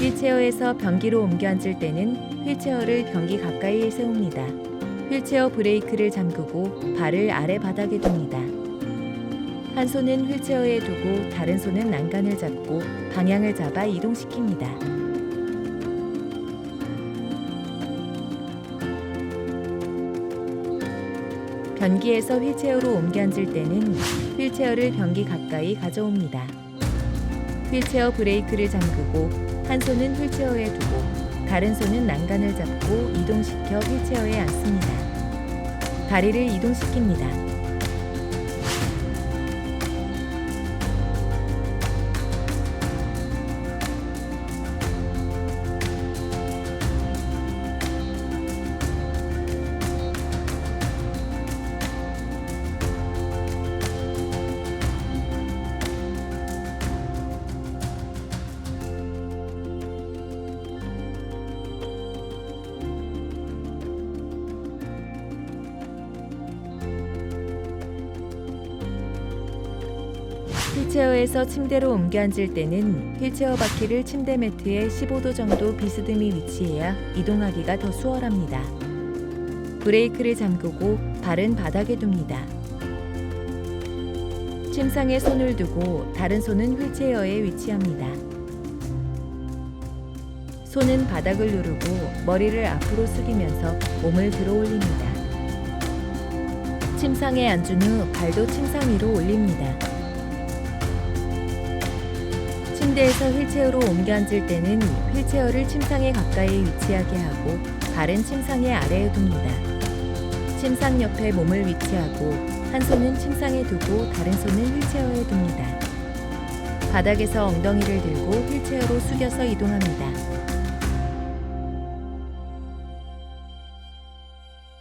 휠체어에서 변기로 옮겨 앉을 때는 휠체어를 변기 가까이에 세웁니다. 휠체어 브레이크를 잠그고 발을 아래 바닥에 둡니다. 한 손은 휠체어에 두고 다른 손은 난간을 잡고 방향을 잡아 이동시킵니다. 변기에서 휠체어로 옮겨 앉을 때는 휠체어를 변기 가까이 가져옵니다. 휠체어 브레이크를 잠그고 한 손은 휠체어에 두고 다른 손은 난간을 잡고 이동시켜 휠체어에 앉습니다. 다리를 이동시킵니다. 휠체어에서 침대로 옮겨 앉을 때는 휠체어 바퀴를 침대 매트에 15도 정도 비스듬히 위치해야 이동하기가 더 수월합니다. 브레이크를 잠그고 발은 바닥에 둡니다. 침상에 손을 두고 다른 손은 휠체어에 위치합니다. 손은 바닥을 누르고 머리를 앞으로 숙이면서 몸을 들어 올립니다. 침상에 앉은 후 발도 침상 위로 올립니다. 침대에서 휠체어로 옮겨 앉을 때는 휠체어를 침상에 가까이 위치하게 하고 발은 침상의 아래에 둡니다. 침상 옆에 몸을 위치하고 한 손은 침상에 두고 다른 손은 휠체어에 둡니다. 바닥에서 엉덩이를 들고 휠체어로 숙여서 이동합니다.